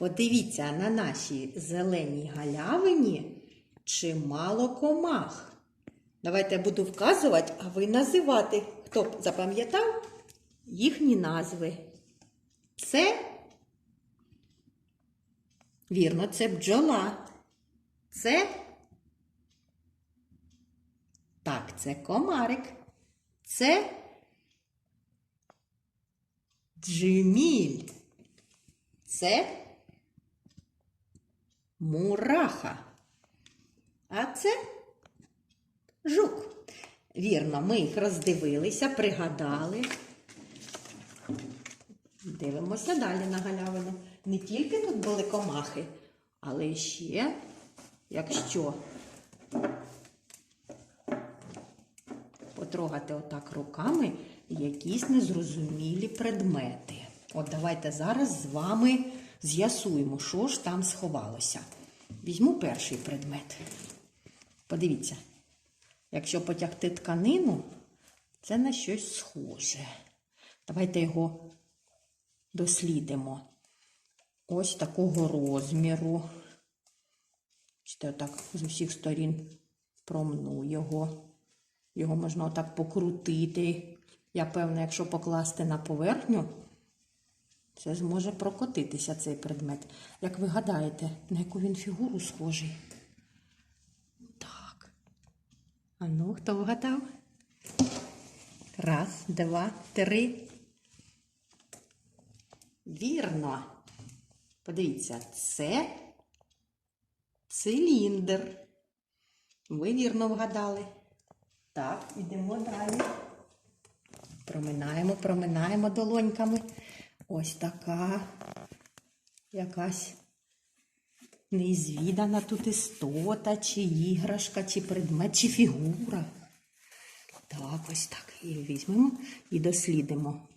Подивіться на нашій зеленій галявині чимало комах. Давайте я буду вказувати, а ви називати. Хто б запам'ятав їхні назви? Це вірно, це бджола. Це так, це комарик. Це джміль. Це мураха. А це жук. Вірно, ми їх роздивилися, пригадали. Дивимося далі на галявину. Не тільки тут були комахи, але ще, якщо потрогати отак руками якісь незрозумілі предмети. От давайте зараз з вами з'ясуємо, що ж там сховалося. Візьму перший предмет. Подивіться, якщо потягти тканину, це на щось схоже. Давайте його дослідимо. Ось такого розміру. Отак з усіх сторін промну його. Його можна отак покрутити. Я певна, якщо покласти на поверхню, це зможе прокотитися цей предмет. Як ви гадаєте, на яку він фігуру схожий? Так. А ну, хто вгадав? Раз, два, три. Вірно. Подивіться, це циліндр. Ви вірно вгадали. Так, ідемо далі. Проминаємо, проминаємо долоньками. Ось така якась неізвідана тут істота, чи іграшка, чи предмет, чи фігура. Так, ось так. І візьмемо і дослідимо.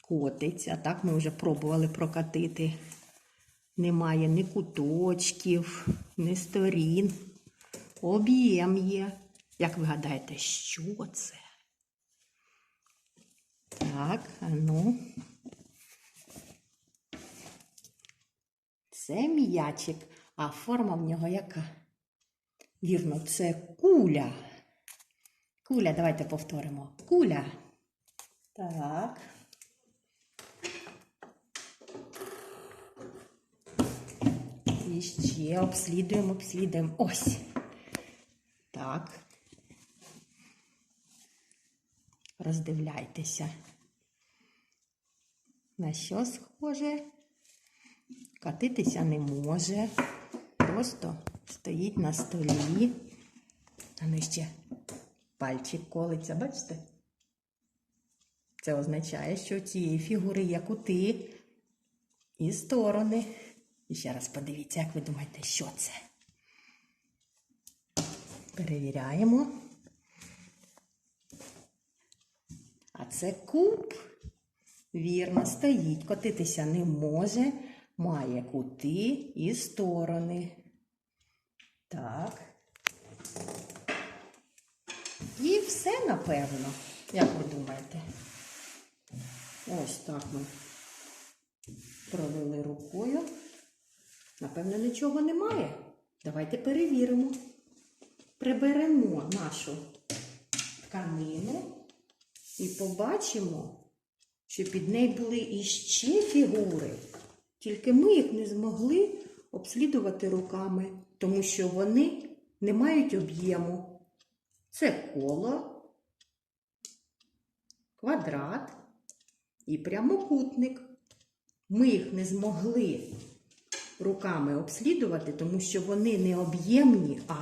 Котиться. Так, ми вже пробували прокатити. Немає ні куточків, ні сторін. Об'єм є. Як ви гадаєте, що це? Так, а ну. Це м'ячик, а форма в нього яка? Вірно, це куля. Куля, давайте повторимо. Куля. Так. І ще обслідуємо, обслідуємо. Ось. Так. Роздивляйтеся. На що схоже? Катитися не може. Просто стоїть на столі. А ну ще пальчик колиться, бачите? Це означає, що цієї фігури є кути і сторони. І ще раз подивіться, як ви думаєте, що це? Перевіряємо. А це куб. Вірно, стоїть. Котитися не може. Має кути і сторони. Так. І все, напевно. Як ви думаєте? Ось так ми провели рукою. Напевно, нічого немає. Давайте перевіримо. Приберемо нашу тканину і побачимо, що під нею були іще фігури. Тільки ми їх не змогли обслідувати руками, тому що вони не мають об'єму. Це коло, квадрат і прямокутник. Ми їх не змогли руками обслідувати, тому що вони не об'ємні, а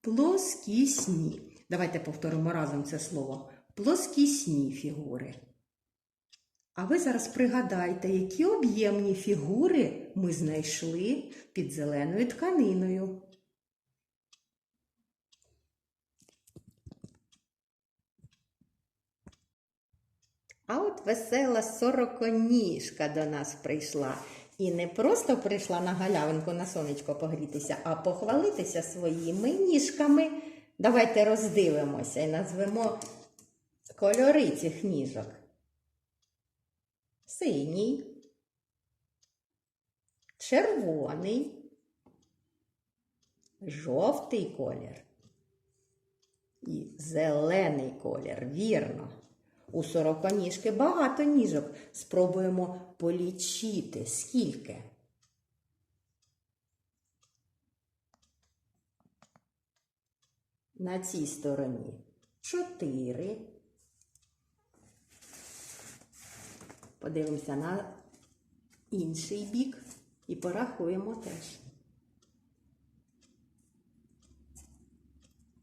плоскісні. Давайте повторимо разом це слово. Плоскісні фігури. А ви зараз пригадайте, які об'ємні фігури ми знайшли під зеленою тканиною. А от весела сороконіжка до нас прийшла. І не просто прийшла на галявинку на сонечко погрітися, а похвалитися своїми ніжками. Давайте роздивимося і назвемо кольори цих ніжок. Синій, червоний, жовтий колір і зелений колір. Вірно. У сороконіжки багато ніжок. Спробуємо полічити. Скільки? На цій стороні чотири. Подивимося на інший бік і порахуємо теж.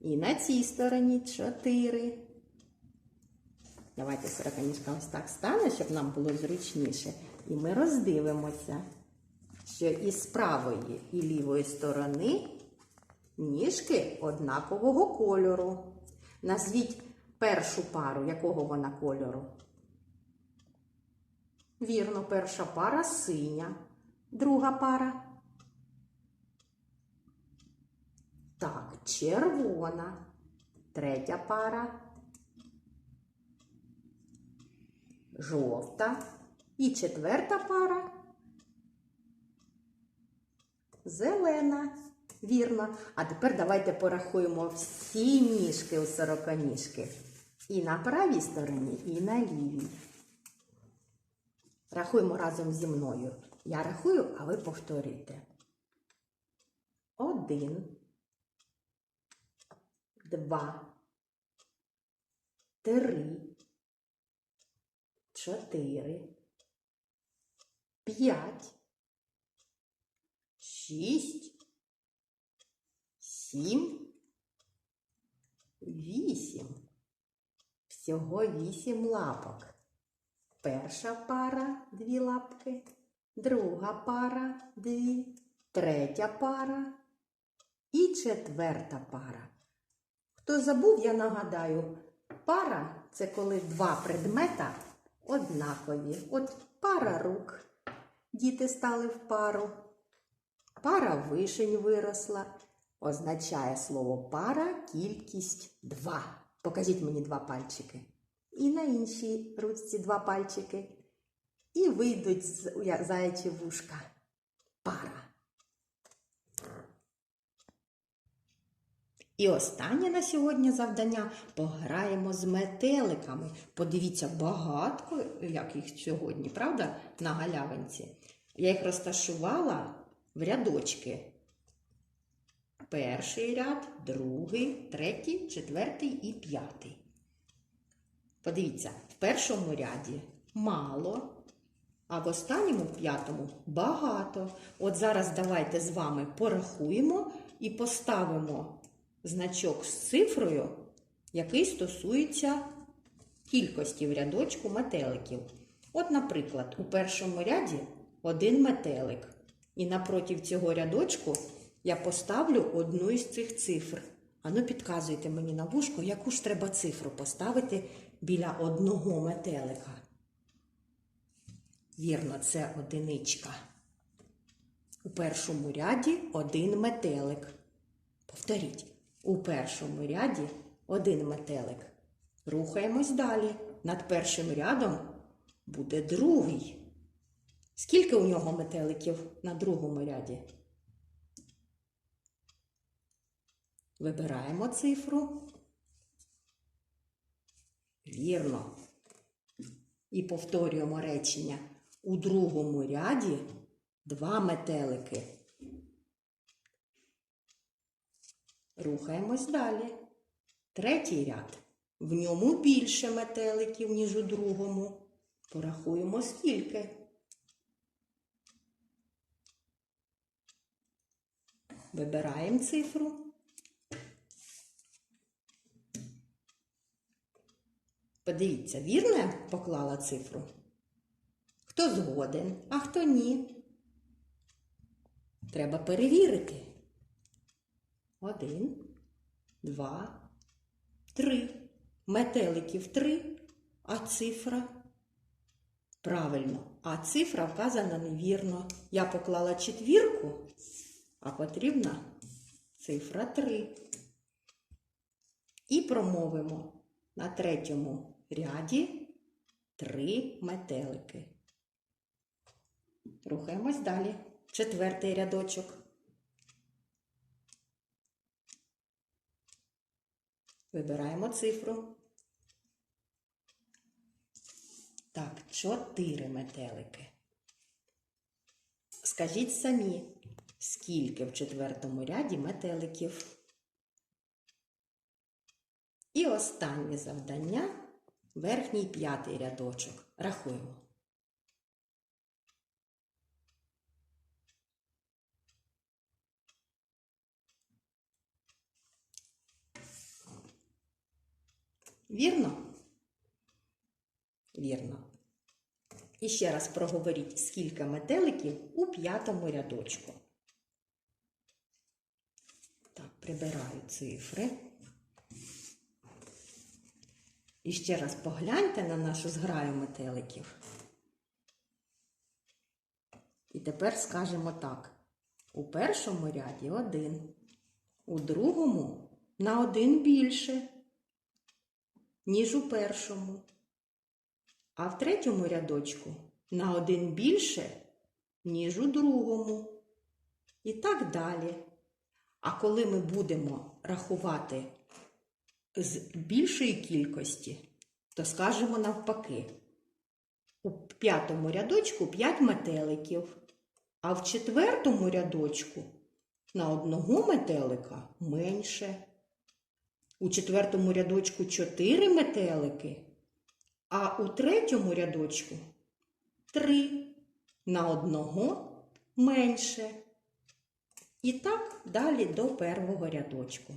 І на цій стороні чотири. Давайте сороконіжка ось так стане, щоб нам було зручніше. І ми роздивимося, що із правої і лівої сторони ніжки однакового кольору. Назвіть першу пару, якого вона кольору. Вірно, перша пара синя, друга пара. Так, червона, третя пара, жовта і четверта пара. Зелена. Вірно. А тепер давайте порахуємо всі ніжки у сороконіжки. І на правій стороні, і на лівій. Рахуємо разом зі мною. Я рахую, а ви повторюйте. Один. Два. Три. Чотири. П'ять. Шість. Сім. Вісім. Всього вісім лапок. Перша пара дві лапки, друга пара дві, третя пара і четверта пара. Хто забув, я нагадаю, пара це коли два предмета однакові. От пара рук. Діти стали в пару. Пара вишень виросла. Означає слово пара кількість два. Покажіть мені два пальчики. І на іншій ручці два пальчики. І вийдуть з заячі вушка. Пара. І останнє на сьогодні завдання пограємо з метеликами. Подивіться, багатко, як їх сьогодні, правда, на галявинці. Я їх розташувала в рядочки. Перший ряд, другий, третій, четвертий і п'ятий. Подивіться, в першому ряді мало, а в останньому п'ятому багато. От зараз давайте з вами порахуємо і поставимо значок з цифрою, який стосується кількості в рядочку метеликів. От, наприклад, у першому ряді один метелик. І напроти цього рядочку я поставлю одну із цих цифр. Ану, підказуйте мені на вушко, яку ж треба цифру поставити біля одного метелика. Вірно, це одиничка. У першому ряді один метелик. Повторіть, у першому ряді один метелик. Рухаємось далі. Над першим рядом буде другий. Скільки у нього метеликів на другому ряді? Вибираємо цифру. Вірно. І повторюємо речення. У другому ряді два метелики. Рухаємось далі. Третій ряд. В ньому більше метеликів, ніж у другому. Порахуємо скільки. Вибираємо цифру. Подивіться, вірно поклала цифру? Хто згоден, а хто ні? Треба перевірити. Один, два, три. Метеликів три, а цифра. Правильно, а цифра вказана невірно. Я поклала четвірку, а потрібна цифра три. І промовимо на третьому ряді три метелики. Рухаємось далі. четвертий рядочок. Вибираємо цифру. Так, чотири метелики. Скажіть самі, скільки в четвертому ряді метеликів? І останнє завдання верхній п'ятий рядочок. Рахуємо. Вірно? Вірно. І ще раз проговоріть, скільки метеликів у п'ятому рядочку. Так, прибираю цифри. І ще раз погляньте на нашу зграю метеликів. І тепер скажемо так. У першому ряді один, у другому на один більше, ніж у першому. А в третьому рядочку на один більше, ніж у другому. І так далі. А коли ми будемо рахувати з більшої кількості, то скажемо навпаки. У п'ятому рядочку 5 метеликів, а в четвертому рядочку на одного метелика менше. У четвертому рядочку 4 метелики, а у третьому рядочку 3 на одного менше. І так далі до першого рядочку.